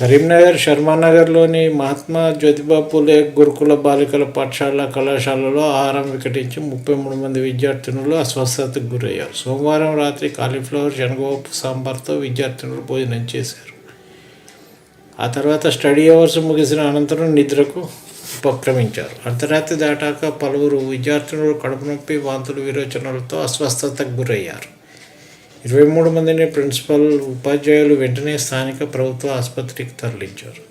కరీంనగర్ శర్మానగర్లోని మహాత్మా జ్యోతిబా పూలే గురుకుల బాలికల పాఠశాల కళాశాలలో ఆహారం వికటించి ముప్పై మూడు మంది విద్యార్థినులు అస్వస్థతకు గురయ్యారు. సోమవారం రాత్రి కాలీఫ్లవర్ శనగపప్పు సాంబార్తో విద్యార్థినులు భోజనం చేశారు. ఆ తర్వాత స్టడీ అవర్స్ ముగిసిన అనంతరం నిద్రకు ఉపక్రమించారు. అర్ధరాత్రి దాటాక పలువురు విద్యార్థినులు కడుపు నొప్పి వాంతులు విరోచనలతో అస్వస్థతకు గురయ్యారు. ఇరవై మూడు మందిని ప్రిన్సిపల్ ఉపాధ్యాయులు వెంటనే స్థానిక ప్రభుత్వ ఆసుపత్రికి తరలించారు.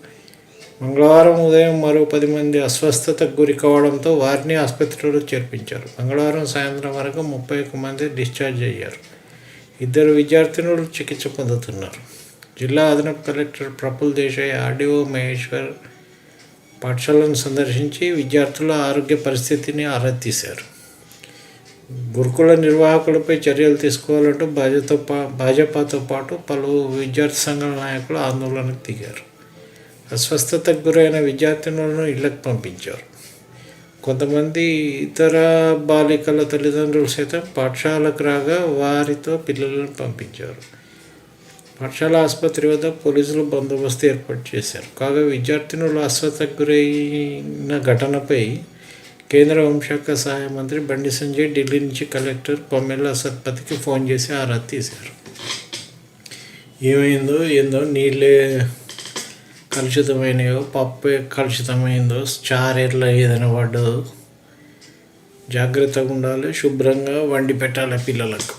మంగళవారం ఉదయం మరో పది మంది అస్వస్థతకు గురి కావడంతో వారిని ఆసుపత్రిలో చేర్పించారు. మంగళవారం సాయంత్రం వరకు ముప్పై ఒక్క మంది డిశ్చార్జ్ అయ్యారు. ఇద్దరు విద్యార్థినులు చికిత్స పొందుతున్నారు. జిల్లా అదనపు కలెక్టర్ ప్రఫుల్ దేశాయ్ ఆర్డీఓ మహేశ్వర్ పాఠశాలను సందర్శించి విద్యార్థుల ఆరోగ్య పరిస్థితిని ఆరా తీశారు. గురుకుల నిర్వాహకులపై చర్యలు తీసుకోవాలంటూ భాజపాతో పా భాజపాతో పాటు పలు విద్యార్థి సంఘాల నాయకులు ఆందోళనకు దిగారు. అస్వస్థతకు గురైన విద్యార్థినులను ఇళ్ళకు పంపించారు. కొంతమంది ఇతర బాలికల తల్లిదండ్రులు సైతం పాఠశాలకు రాగా వారితో పిల్లలను పంపించారు. పాఠశాల ఆసుపత్రి వద్ద పోలీసులు బందోబస్తు ఏర్పాటు చేశారు. కాగా విద్యార్థినులు అస్వస్థకు గురైన ఘటనపై కేంద్ర హోంశాఖ సహాయ మంత్రి బండి సంజయ్ ఢిల్లీ నుంచి కలెక్టర్ కొమ్మెల సత్పతికి ఫోన్ చేసి ఆరా తీశారు. ఏమైందో ఏందో నీళ్ళే కలుషితమైనయో పప్పు కలుషితమైందో చారెర్లో ఏదైనా పడ్డదో జాగ్రత్తగా ఉండాలి శుభ్రంగా వండి పెట్టాలి పిల్లలకు.